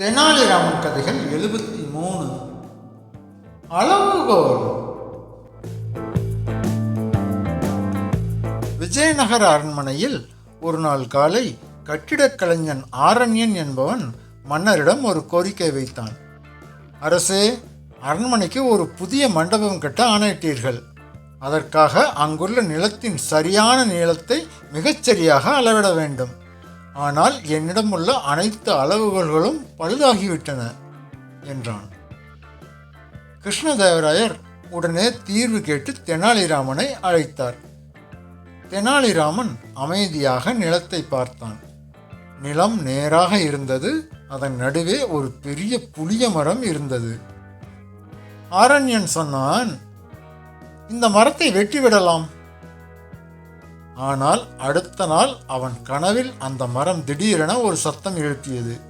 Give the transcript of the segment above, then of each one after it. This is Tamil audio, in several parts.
தெனாலிராமன் கதைகள் எழுபத்தி மூணு. அளவுகோல். விஜயநகர அரண்மனையில் ஒரு நாள் காலை கட்டிடக் கலைஞன் ஆரண்யன் என்பவன் மன்னரிடம் ஒரு கோரிக்கை வைத்தான். அரசே அரண்மனைக்கு ஒரு புதிய மண்டபம் கட்ட ஆணையிட்டீர்கள். அதற்காக அங்குள்ள நிலத்தின் சரியான நீளத்தை மிகச்சரியாக அளவிட வேண்டும். ஆனால் என்னிடம் உள்ள அனைத்து அளவுகோல்களும் பழுதாகிவிட்டன என்றான். கிருஷ்ணதேவராயர் உடனே தீர்வு கேட்டு தெனாலிராமனை அழைத்தார். தெனாலிராமன் அமைதியாக நிலத்தை பார்த்தான். நிலம் நேராக இருந்தது அதன் நடுவே ஒரு பெரிய புளிய மரம் இருந்தது. ஆரண்யன் சொன்னான் இந்த மரத்தை வெட்டிவிடலாம். ஆனால் அடுத்த நாள் அவன் கனவில் அந்த மரம் திடீரென ஒரு சத்தம் எழுப்பியது.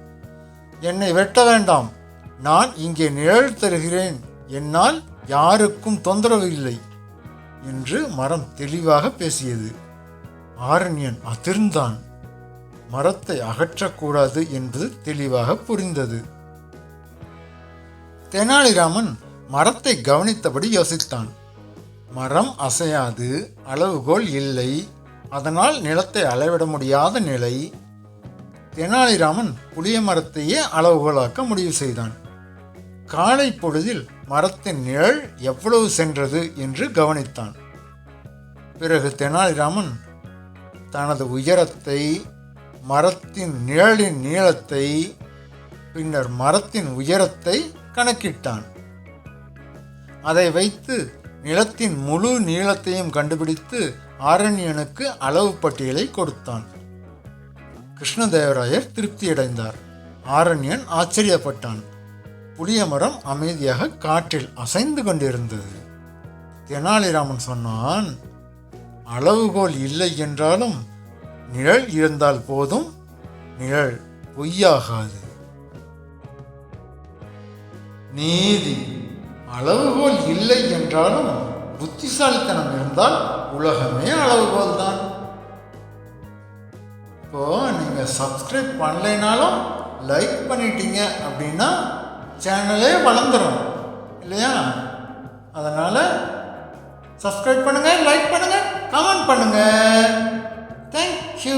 என்னை வெட்ட வேண்டாம். நான் இங்கே நிழல் தருகிறேன். என்னால் யாருக்கும் தொந்தரவு இல்லை என்று மரம் தெளிவாக பேசியது. ஆரண்யன் அதிர்ந்தான். மரத்தை அகற்றக்கூடாது என்பது தெளிவாக புரிந்தது. தெனாலிராமன் மரத்தை கவனித்தபடி யோசித்தான். மரம் அசையாது அளவுகோல் இல்லை. அதனால் நிலத்தை அளவிட முடியாத நிலை. தெனாலிராமன் புளிய மரத்தையே அளவுகோலாக்க முடிவு செய்தான். காலை பொழுதில் மரத்தின் நிழல் எவ்வளவு சென்றது என்று கவனித்தான். பிறகு தெனாலிராமன் தனது உயரத்தை மரத்தின் நிழலின் நீளத்தை பின்னர் மரத்தின் உயரத்தை கணக்கிட்டான். அதை வைத்து நிலத்தின் முழு நீளத்தையும் கண்டுபிடித்து ஆரண்யனுக்கு அளவு பட்டியலை கொடுத்தான். கிருஷ்ணதேவராயர் திருப்தியடைந்தார் ஆரண்யன் ஆச்சரியப்பட்டான். புளிய மரம் அமைதியாக காற்றில் அசைந்து கொண்டிருந்தது. தெனாலிராமன் சொன்னான் அளவுகோல் இல்லை என்றாலும் நிழல் இருந்தால் போதும் நிழல் பொய்யாகாது. நீதி அளவுகோல் இல்லை என்றாலும் புத்திசாலித்தனம் இருந்தால் உலகமே அளவுகோல் தான் இப்போ நீங்கள் சப்ஸ்கிரைப் பண்ணலைனாலும் லைக் பண்ணிட்டீங்க அப்படின்னா சேனலே வளர்ந்துடும் இல்லையா? அதனால் சப்ஸ்கிரைப் பண்ணுங்கள் லைக் பண்ணுங்கள் கமெண்ட் பண்ணுங்கள் தேங்க்யூ